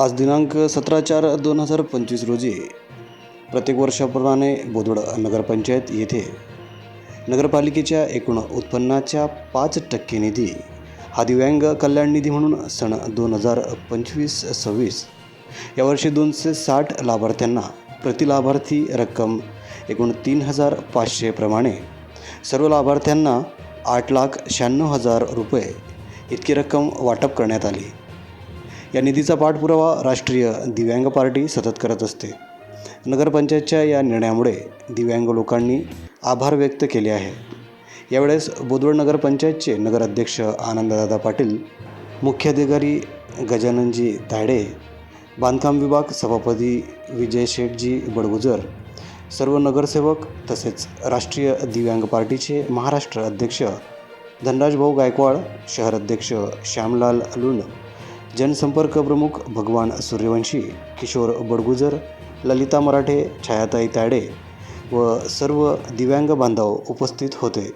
आज दिनांक सतरा चार दोन हजार पंचवीस रोजी प्रत्येक वर्षाप्रमाणे बोदवड नगरपंचायत येथे नगरपालिकेच्या एकूण उत्पन्नाच्या पाच टक्के निधी हा दिव्यांग कल्याण निधी म्हणून सण दोन हजार पंचवीस सव्वीस यावर्षी दोनशे साठ लाभार्थ्यांना प्रति लाभार्थी रक्कम एकूण तीन हजार पाचशेप्रमाणे सर्व लाभार्थ्यांना आठ लाख शहाण्णव हजार रुपये इतकी रक्कम वाटप करण्यात आली. या निधीचा पाठपुरावा राष्ट्रीय दिव्यांग पार्टी सतत करत असते. नगरपंचायतच्या या निर्णयामुळे दिव्यांग लोकांनी आभार व्यक्त केले आहे. यावेळेस बोदवड नगरपंचायतचे नगराध्यक्ष आनंददादा पाटील मुख्याधिकारी गजाननजी तायडे बांधकाम विभाग सभापती विजय शेठजी बडगुजर सर्व नगरसेवक तसेच राष्ट्रीय दिव्यांग पार्टीचे महाराष्ट्र अध्यक्ष धनराज भाऊ गायकवाड शहर अध्यक्ष श्यामलाल लुंड जनसंपर्क प्रमुख भगवान सूर्यवंशी किशोर बडगुजर ललिता मराठे छायाताई ताडे व सर्व दिव्यांग बांधव उपस्थित होते.